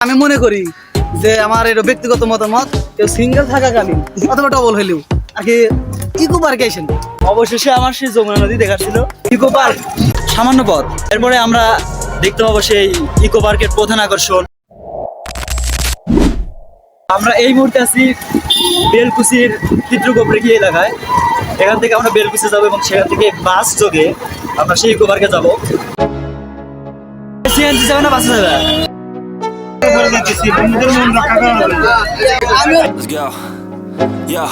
আমি মনে করি যে আমার এটা ব্যক্তিগত মতামত, কেউ সিঙ্গেল থাকাকালীন, অথবা ডবল হইলেও, আর কি ইকো পার্কে আসেন। অবশেষে আমার সেই যমুনা নদী দেখার ছিল ইকো পার্ক, সামান্য পথ। এরপরে আমরা দেখতে পাবো সেই ইকো পার্কের প্রধান আকর্ষণ। আমরা এই মুহূর্তে আছি বেলকুচির চিত্রকোপরেখি এলাকায়। এখান থেকে আমরা বেলকুচি যাব এবং সেখান থেকে বাস যোগে আমরা সেই ইকো পার্কে যাব। সিএনজি যাবে না বাসে যাবে? Let's go. Yo,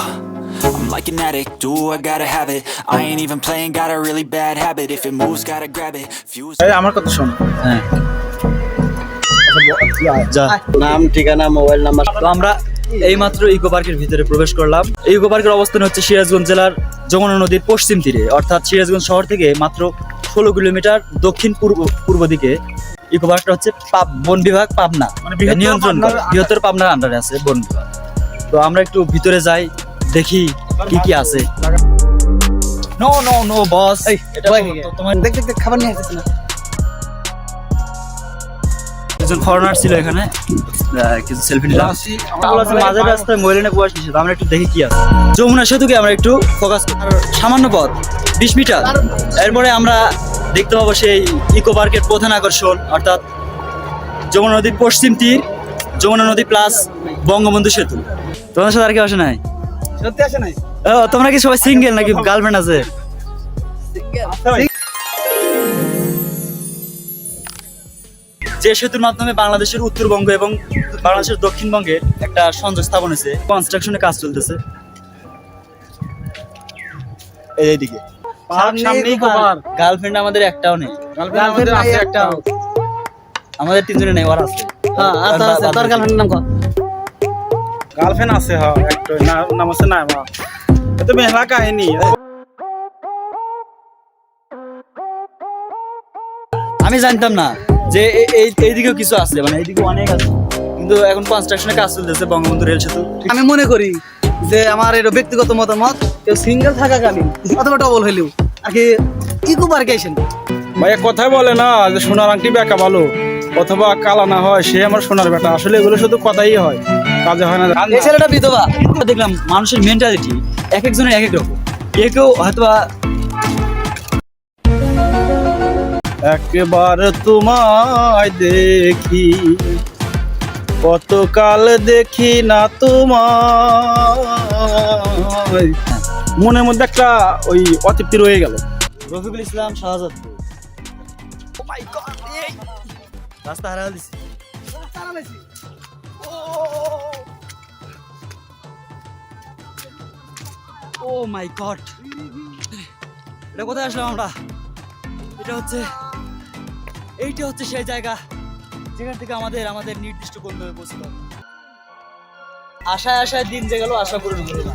I'm like an addict, do I gotta have it. I ain't even playing, got a really bad habit. If it moves, gotta grab it. Fuse. আমার কথা শোন হ্যাঁ যা নাম ঠিকানা মোবাইল নাম্বার তো আমরা এইমাত্র ইকো পার্কের ভিতরে প্রবেশ করলাম এই ইকো পার্কের অবস্থান হচ্ছে সিরাজগঞ্জ জেলার যমুনা নদীর পশ্চিম তীরে অর্থাৎ সিরাজগঞ্জ শহর থেকে মাত্র ষোলো কিলোমিটার দক্ষিণ পূর্ব পূর্ব দিকে ইকো পার্কটা হচ্ছে পাব- বন বিভাগ পাবনা। মানে নিয়ন্ত্রণ বৃহত্তর পাবনার আন্ডারে আছে বন বিভাগ। তো আমরা একটু ভিতরে যাই দেখি কি কি আছে। নো নো নো বস এটা ভয় তো- লাগে। তো- তোমার দেখ দেখ দেখ, খাবার নিয়ে আসতেছে না। একজন ফরেনার ছিল এখানে। কিছু সেলফি নিলাম। মাঝের রাস্তায় মহিলানে বয়স নিষেধ। আমরা একটু দেখি কি আছে। যমুনা সেতুকে আমরা একটু ফোকাস সামান্য পথ। বিশ মিটার। এরপরে আমরা দেখতে পাবো সেই ইকো পার্কের প্রধান আকর্ষণ অর্থাৎ যমুনা নদীর পশ্চিম তীর যমুনা নদী প্লাস বঙ্গবন্ধু সেতু। তোমার সাথে আর কি আসে নাই? সত্যি আসে নাই? তোমরা কি সবাই সিঙ্গেল নাকি গার্লফ্রেন্ড আছে? যে সেতুর মাধ্যমে বাংলাদেশের উত্তরবঙ্গ এবং বাংলাদেশের দক্ষিণবঙ্গে একটা সংযোগ স্থাপন হয়েছে কনস্ট্রাকশনের কাজ চলতেছে। এই এইদিকে। সামনেই কভার গার্লফ্রেন্ড আমাদের একটাও নেই। গার্লফ্রেন্ড আমাদের আছে একটা আমাদের তিনজনে নেই ওর আছে। হ্যাঁ আর আছে। তোর গার্লফ্রেন্ডের নাম কো গার্লফ্রেন্ড আছে হ্যাঁ একটা। নাম আছে না মা এত মেহলা কাহিনী। আমি জানতাম না যে এই এইদিকেও কিছু আছে মানে এইদিকে অনেক আছে। কিন্তু এখন কনস্ট্রাকশনের কাজ চলতেছে বঙ্গবন্ধু রেল সেতু। আমি মনে করি যে আমার এটা ব্যক্তিগত মতামত কেউ সিঙ্গেল থাকাকালীন অথবা ডবল হইলেও আর কি ইকো পার্কে আসেন ভাইয়া কথাই বলে না যে সোনার আংটি বেকা ভালো অথবা কালা না হয় সে আমার সোনার বেটা। আসলে এগুলো শুধু কথাই হয় কাজে হয় না। এই ছেলেটা বিধবা দেখলাম মানুষের মেন্টালিটি এক একজনের এক এক রকম। কেউ কেউ হয়তোবা একবার তোমায় দেখি। কতকাল দেখি না তোমায়? মনের মধ্যে একটা ওই অতৃপ্তি রয়ে গেল। রফিকুল ইসলাম শাহজাদপুর। মাই গড রাস্তা হারা দিছি। ও মাই গড এটা কোথায় আসলাম আমরা? এটা হচ্ছে এইটা হচ্ছে সেই জায়গা। যেখান থেকে আমাদের আমাদের নির্দিষ্ট গন্তব্যে পৌঁছতে হবে। আশায় আশায় দিন যে গেল আশা পূরণ হলো না